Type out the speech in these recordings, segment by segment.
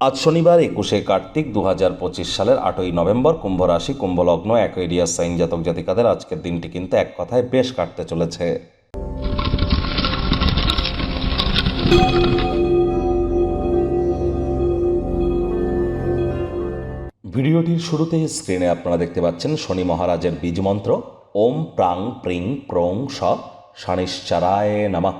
আজ শনিবার একুশে কার্তিক দু হাজার পঁচিশ সালের আটই নভেম্বর কুম্ভ রাশি কুম্ভলগ্ন অ্যাকোয়েরিয়াস সাইন জাতক জাতিকাদের আজকের দিনটি কিন্তু এক কথায় বেশ কাটতে চলেছে। ভিডিওটির শুরুতেই স্ক্রিনে আপনারা দেখতে পাচ্ছেন শনি মহারাজের বীজ মন্ত্র, ওম প্রাং প্রিং ক্রোং স শানিশ্চারায় নামা।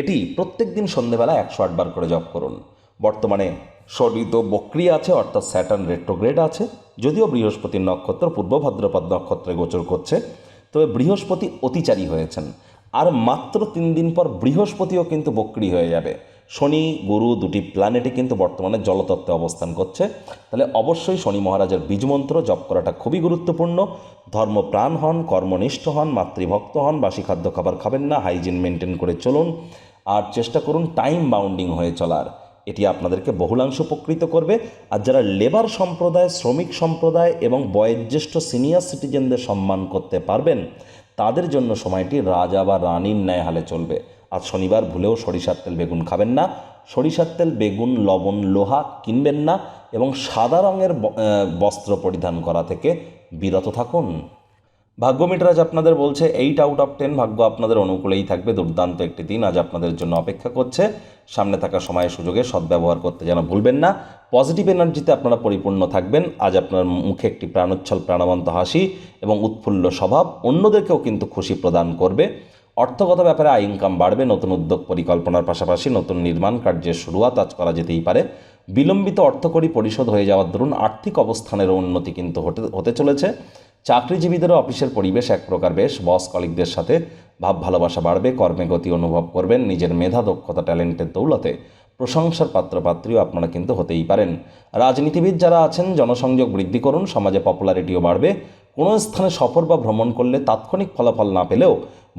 এটি প্রত্যেক দিন সন্ধেবেলা একশো আটবার করে জপ করুন। বর্তমানে শনি তো বক্রি আছে, অর্থাৎ স্যাটার্ন রেট্রোগ্রেড আছে। যদিও বৃহস্পতির নক্ষত্র পূর্ব ভাদ্রপদ নক্ষত্রে গোচর করছে, তবে বৃহস্পতি অতিচারী হয়েছেন। আর মাত্র তিন দিন পর বৃহস্পতিও কিন্তু বক্রি হয়ে যাবে। শনি, গুরু দুটি প্ল্যানেটে কিন্তু বর্তমানে জলতত্ত্বে অবস্থান করছে। তাহলে অবশ্যই শনি মহারাজের বীজমন্ত্র জপ করাটা খুবই গুরুত্বপূর্ণ। ধর্মপ্রাণ হন, কর্মনিষ্ঠ হন, মাতৃভক্ত হন, বাসি খাদ্য খাবার খাবেন না হাইজিন মেনটেন করে চলুন। আর চেষ্টা করুন টাইম বাউন্ডিং হয়ে চলার। এটি আপনাদেরকে বহুলাংশ উপকৃত করবে। আর যারা লেবার সম্প্রদায়, শ্রমিক সম্প্রদায় এবং বয়োজ্যেষ্ঠ সিনিয়র সিটিজেনদের সম্মান করতে পারবেন, তাদের জন্য সময়টি রাজা বা রানীর ন্যায় হালে চলবে। আর শনিবার ভুলেও সরিষার তেল বেগুন খাবেন না। সরিষার তেল, বেগুন, লবণ, লোহা কিনবেন না এবং সাদা রঙের বস্ত্র পরিধান করা থেকে বিরত থাকুন। ভাগ্য মিটার আজ আপনাদের বলছে এইট আউট অফ টেন ভাগ্য আপনাদের অনুকূলেই থাকবে। দুর্দান্ত একটি দিন আজ আপনাদের জন্য অপেক্ষা করছে। সামনে থাকা সময় সুযোগে সদ্ব্যবহার করতে যেন ভুলবেন না। পজিটিভ এনার্জিতে আপনারা পরিপূর্ণ থাকবেন। আজ আপনার মুখে একটি প্রাণোচ্ছল, প্রাণবন্ত হাসি এবং উৎফুল্ল স্বভাব অন্যদেরকেও কিন্তু খুশি প্রদান করবে। অর্থগত ব্যাপারে আয় ইনকাম বাড়বে। নতুন উদ্যোগ পরিকল্পনার পাশাপাশি নতুন নির্মাণ কার্যের শুরুয়াত আজ করা যেতেই পারে। বিলম্বিত অর্থকরী পরিশোধ হয়ে যাওয়ার দরুন আর্থিক অবস্থানের উন্নতি কিন্তু হতে হতে চলেছে। চাকরিজীবীদেরও অফিসের পরিবেশ এক প্রকার বেশ। বস কলিকদের সাথে ভাব ভালোবাসা বাড়বে, কর্মে গতি অনুভব করবেন, নিজের মেধা, দক্ষতা, ট্যালেন্টের দৌলতে প্রশংসার পাত্রপাত্রীও আপনারা কিন্তু হতেই পারেন। রাজনীতিবিদ যারা আছেন, জনসংযোগ বৃদ্ধি করুন, সমাজে পপুলারিটিও বাড়বে। কোনো স্থানে সফর বা ভ্রমণ করলে তাৎক্ষণিক ফলাফল না পেলেও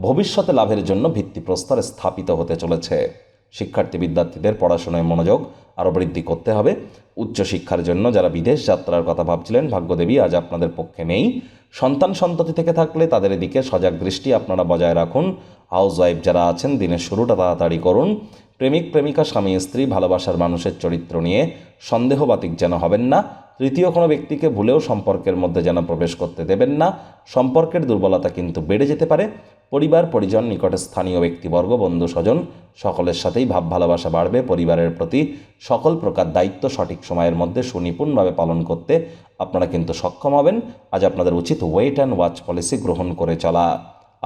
ভবিষ্যতে লাভের জন্য ভিত্তিপ্রস্তর স্থাপিত হতে চলেছে। শিক্ষার্থী বিদ্যার্থীদের পড়াশোনায় মনোযোগ আরও বৃদ্ধি করতে হবে। উচ্চশিক্ষার জন্য যারা বিদেশ যাত্রার কথা ভাবছিলেন, ভাগ্যদেবী আজ আপনাদের পক্ষে নেই। সন্তান সন্ততি থেকে থাকলে তাদের দিকে সজাগ দৃষ্টি আপনারা বজায় রাখুন। হাউস ওয়াইফ যারা আছেন, দিনের শুরুটা তাড়াতাড়ি করুন। প্রেমিক, প্রেমিকা, স্বামী, স্ত্রী, ভালোবাসার মানুষের চরিত্র নিয়ে সন্দেহবাতিক যেন হবেন না। তৃতীয় কোনো ব্যক্তিকে ভুলেও সম্পর্কের মধ্যে যেন প্রবেশ করতে দেবেন না। সম্পর্কের দুর্বলতা কিন্তু বেড়ে যেতে পারে। পরিবার, পরিজন, নিকটে স্থানীয় ব্যক্তিবর্গ বন্ধু স্বজন সকলের সাথেই ভাব ভালোবাসা বাড়বে। পরিবারের প্রতি সকল প্রকার দায়িত্ব সঠিক সময়ের মধ্যে সুনিপুণভাবে পালন করতে আপনারা কিন্তু সক্ষম হবেন। আজ আপনাদের উচিত ওয়েট অ্যান্ড ওয়াচ পলিসি গ্রহণ করে চলা।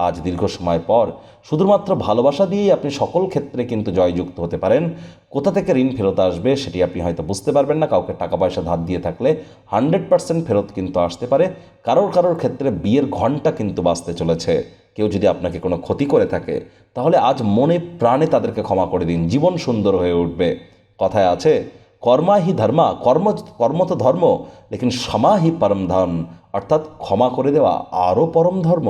আজ দীর্ঘ সময় পর শুধুমাত্র ভালোবাসা দিয়েই আপনি সকল ক্ষেত্রে কিন্তু জয়যুক্ত হতে পারেন। কোথা থেকে ঋণ ফেরত আসবে সেটি আপনি হয়তো বুঝতে পারবেন না। কাউকে টাকা পয়সা ধার দিয়ে থাকলে হান্ড্রেড পার্সেন্ট ফেরত কিন্তু আসতে পারে। কারোর কারোর ক্ষেত্রে বিয়ের ঘণ্টা কিন্তু বাঁচতে চলেছে। কেউ যদি আপনাকে কোনো ক্ষতি করে থাকে, তাহলে আজ মনে প্রাণে তাদেরকে ক্ষমা করে দিন। জীবন সুন্দর হয়ে উঠবে। কথায় আছে, কর্মা হি ধর্মা, কর্ম কর্ম তো ধর্ম, লেকিন সমাহি পরম ধর্ম অর্থাৎ ক্ষমা করে দেওয়া আরও পরম ধর্ম।